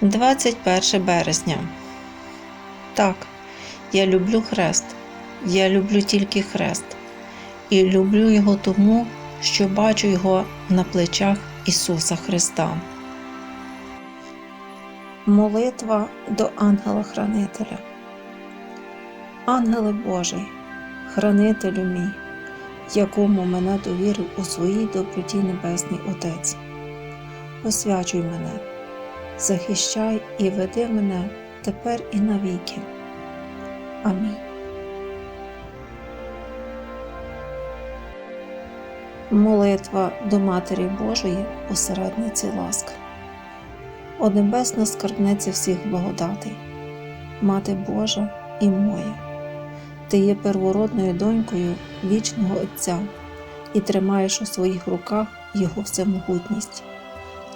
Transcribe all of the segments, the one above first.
21 березня. Так, я люблю хрест. Я люблю тільки хрест. І люблю його тому, що бачу його на плечах Ісуса Христа. Молитва до ангела-хранителя. Ангеле Божий, хранителю мій, якому мене довірив у своїй доброті Небесний Отець. Освячуй мене, захищай і веди мене тепер і навіки. Амінь. Молитва до Матері Божої, посередниці ласки. О небесна скарбниця всіх благодатей, Мати Божа і моя, Ти є первородною донькою вічного Отця і тримаєш у своїх руках Його всемогутність.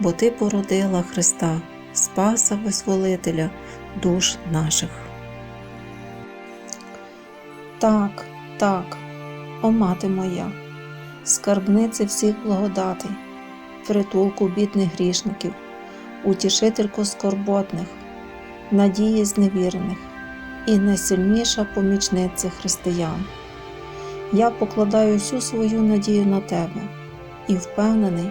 бо Ти породила Христа, Спаса Визволителя душ наших. Так, так, о мати моя, скарбниці всіх благодатей, притулку бідних грішників, утішителько скорботних, надії зневірених і найсильніша помічниця християн. Я покладаю всю свою надію на тебе і впевнений,